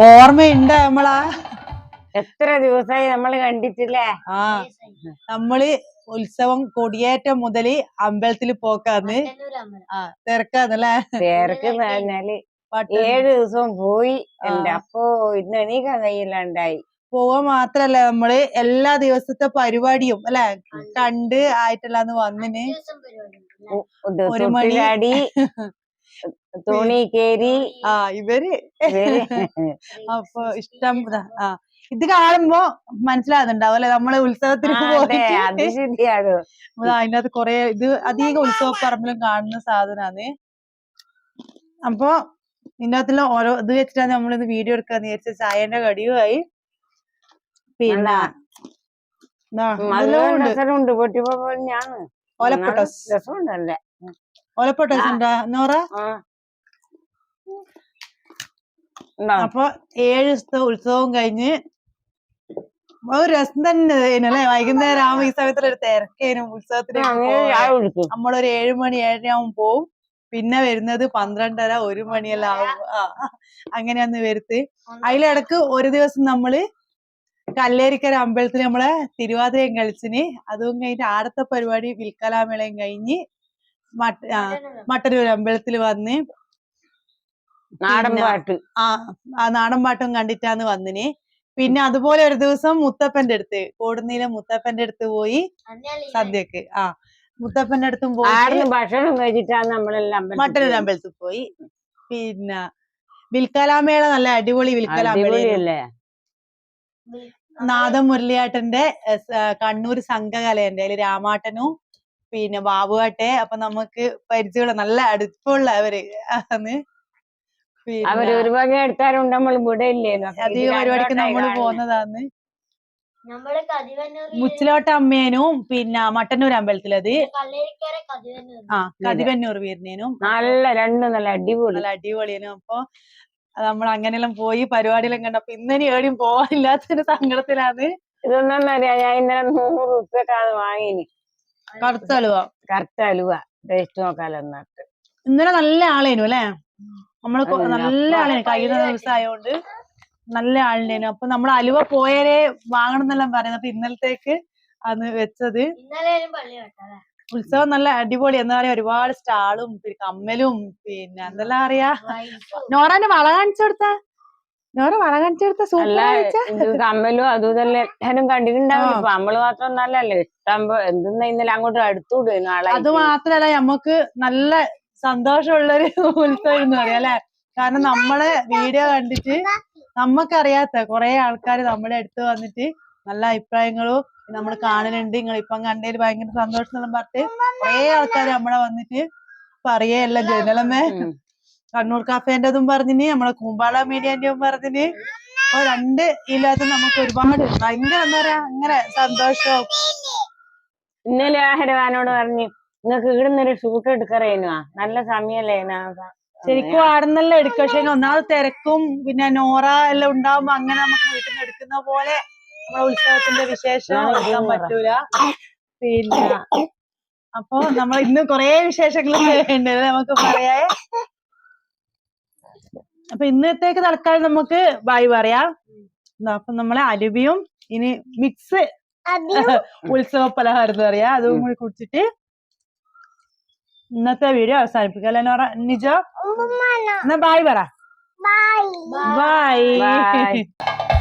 ഓർമ്മയുണ്ട് നമ്മളാ? എത്ര ദിവസമായി നമ്മൾ കണ്ടിട്ടില്ലേ? ആ നമ്മൾ ഉത്സവം കൊടിയേറ്റം മുതൽ അമ്പലത്തിൽ പോക്കാന്ന്. ആ തിരക്കാന്നല്ലേ? തിരക്ക് പറഞ്ഞാൽ ഏഴ് ദിവസം പോയി എന്റെ അപ്പോ ഇന്ന് എണീക്കാൻ കഴിയില്ലാണ്ടായി. പോവാ മാത്രല്ല നമ്മൾ എല്ലാ ദിവസത്തെ പരിപാടിയും അല്ലെ? കണ്ട് ആയിട്ടല്ലാന്ന് വന്നിന്. ഒരു മണി. തുണി കേറി ആ. ഇവർ. അപ്പൊ ഇഷ്ടം. ആ ഇത് കാണുമ്പോ മനസ്സിലാകുന്നുണ്ടാവും അല്ലെ? നമ്മൾ ഉത്സവത്തിന് ശരിയാണ്. അതിനകത്ത് കൊറേ ഇത് അധികം ഉത്സവപ്പറമ്പിലും കാണുന്ന സാധനാണ്. അപ്പൊ ഇതിനകത്തുള്ള ഓരോ ഇത് വെച്ചിട്ടാണ് നമ്മളിത് വീഡിയോ എടുക്കാന്ന് വിചാരിച്ച ചായന്റെ കടിയുമായി പിന്നെ ഓലപ്പൊട്ടോസ്. ഓലപ്പൊട്ടോസ് ഉണ്ടാ? നോറ? അപ്പൊ ഏഴ് ദിവസത്തെ ഉത്സവം കഴിഞ്ഞ് ഒരു രസം തന്നെ അല്ലേ വൈകുന്നേരം ആവുമ്പോ ഈ സമയത്തിൽ ഒരു തിരക്കേനും ഉത്സവത്തിന് നമ്മളൊരു ഏഴു മണി ഏഴര ആവുമ്പോ പോവും. പിന്നെ വരുന്നത് പന്ത്രണ്ടര ഒരു മണിയെല്ലാം ആവും ആ അങ്ങനെയാന്ന് വരുത്ത്. അതിലിടക്ക് ഒരു ദിവസം നമ്മൾ കല്ലേരിക്കര അമ്പലത്തിൽ നമ്മളെ തിരുവാതിരയും കളിച്ചിന്. അതും കഴിഞ്ഞ് ആടത്തെ പരിപാടി വിൽക്കലാമേളയും കഴിഞ്ഞ് മട്ട ആ, മട്ടന്നൂർ. അമ്പലത്തിൽ വന്ന് നാടൻ പാട്ട്. ആ ആ നാടൻ പാട്ടും കണ്ടിട്ടാന്ന് വന്നിന്. പിന്നെ അതുപോലെ ഒരു ദിവസം മുത്തപ്പന്റെ അടുത്ത് കോടുന്നീലെ മുത്തപ്പന്റെ അടുത്ത് പോയി സദ്യക്ക്. ആ മുത്തപ്പന്റെ അടുത്തും പോയി ഭക്ഷണം കഴിച്ചിട്ടാണ് നമ്മളെല്ലാം അമ്പലത്തിൽ മട്ടന്നൂർ അമ്പലത്തിൽ പോയി. പിന്നെ വിൽക്കലാമേള നല്ല അടിപൊളി വിൽക്കലാമേള നാദം മുരളിയാട്ടന്റെ കണ്ണൂർ സംഘകലയുണ്ട് അതിൽ രാമാട്ടനും പിന്നെ ബാബുവാട്ടെ. അപ്പൊ നമുക്ക് പരിചയമുള്ള നല്ല അടുപ്പമുള്ള അവർ ആണ് അവർ ഒരു വക എടുത്താലുണ്ട് നമ്മൾ ഇവിടെ ഇല്ലേനു അധിക പരിപാടിക്ക് നമ്മൾ കതിവന്നൂർ മുച്ചിലോട്ട അമ്മേനും പിന്നെ മട്ടന്നൂർ അമ്പലത്തിലത്. ആ കതിവന്നൂർ വീരനേനും നല്ല രണ്ടും നല്ല അടിപൊളി. നല്ല അടിപൊളിയേനും. അപ്പൊ നമ്മൾ അങ്ങനെയെല്ലാം പോയി പരിപാടിയെല്ലാം കണ്ടപ്പോ ഇന്നനി എവിടെയും പോവാനില്ലാത്തൊരു സങ്കടത്തിലാണ് ഇതൊന്നും അറിയാം ഞാൻ ഇന്നലെ നൂറ് റുപ്യക്കാണ് വാങ്ങിനി. കറുത്ത അലുവ. കറുത്ത അലുവ. ടേസ്റ്റ് നോക്കാലോ എന്നിട്ട് ഇന്നലെ നല്ല ആളേനു അല്ലെ? നമ്മൾ കൊ- നല്ല ആളാണ് ആളേനു കഴിയുന്ന ദിവസം ആയതുകൊണ്ട് നല്ല ആളിനേനു. അപ്പൊ നമ്മൾ അലുവ പോയാലേ വാങ്ങണം എന്നെല്ലാം പറയുന്നത് അപ്പൊ ഇന്നലത്തേക്ക് അന്ന് വെച്ചത് ഇന്നലെ പള്ളി വെട്ടാ ഉത്സവം നല്ല അടിപൊളി. എന്താ പറയാ ഒരുപാട് സ്റ്റാളും പിന്നെ കമ്മലും പിന്നെ എന്തെല്ലാം അറിയാ നോറാന്റെ വള കാണിച്ചു കൊടുത്ത? നോറ വള കാണിച്ചു കൊടുത്ത? സൂപ്പർ കമ്മലും അതും ഇതെല്ലാം. എല്ലാരും കണ്ടിട്ടുണ്ടാവില്ല. ഇപ്പൊ നമ്മൾ മാത്രം നല്ലല്ലേ ഇഷ്ടം എന്തെന്നാ ഇന്നലെ അങ്ങോട്ട് അടുത്തുവിടും അത് മാത്രല്ല നമുക്ക് നല്ല സന്തോഷമുള്ളൊരു ഉത്സവം എന്ന് പറയാം അല്ലെ? കാരണം നമ്മളെ വീഡിയോ കണ്ടിട്ട് നമുക്കറിയാത്ത കുറെ ആൾക്കാർ നമ്മുടെ അടുത്ത് വന്നിട്ട് നല്ല അഭിപ്രായങ്ങളും നമ്മൾ കാണലുണ്ട്. നിങ്ങൾ ഇപ്പം കണ്ടതിൽ ഭയങ്കര സന്തോഷം എന്നെല്ലാം പറഞ്ഞിട്ട് കുറെ ആൾക്കാർ നമ്മളെ വന്നിട്ട് പറയല്ല ജനലമേ കണ്ണൂർ കാഫേന്റെതും പറഞ്ഞിന് നമ്മളെ കൂമ്പാള മീഡിയന്റെയും പറഞ്ഞിന്. അപ്പൊ രണ്ട് ഇല്ലാത്ത നമുക്ക് ഒരുപാട് ഭയങ്കര എന്താ പറയാ അങ്ങനെ സന്തോഷവും. ഇന്നലെ ആഹരവാനോട് പറഞ്ഞു നിങ്ങക്ക് ഇവിടുന്ന് ഒരു ഷൂട്ട് എടുക്കറേനുവാ നല്ല സമയല്ലേ ശരിക്കും ആടുന്നല്ല എടുക്കും പക്ഷെ ഒന്നാമത് തിരക്കും പിന്നെ നോറ എല്ലാം ഉണ്ടാവുമ്പോ അങ്ങനെ നമുക്ക് വീട്ടിൽ നിന്ന് എടുക്കുന്ന പോലെ നമ്മളെ ഉത്സവത്തിന്റെ വിശേഷം എടുക്കാൻ. പറ്റൂല. പിന്നെ അപ്പൊ നമ്മൾ ഇന്ന് കൊറേ വിശേഷങ്ങൾ ഉണ്ട് നമുക്ക് പറയാ. അപ്പൊ ഇന്നത്തേക്ക് തൽക്കാലം നമുക്ക് ബായ് പറയാം. അപ്പൊ നമ്മളെ അലുവിയും ഇനി മിക്സ് ഉത്സവ പലഹാരം എന്ന് പറയാ. അതും കൂടി കുടിച്ചിട്ട് ഇന്നത്തെ വീഡിയോ അവസാനിപ്പിക്കാം. അല്ലെ നോറ? നിജോ? എന്നാ ബായ് പറ. Bye bye Bye.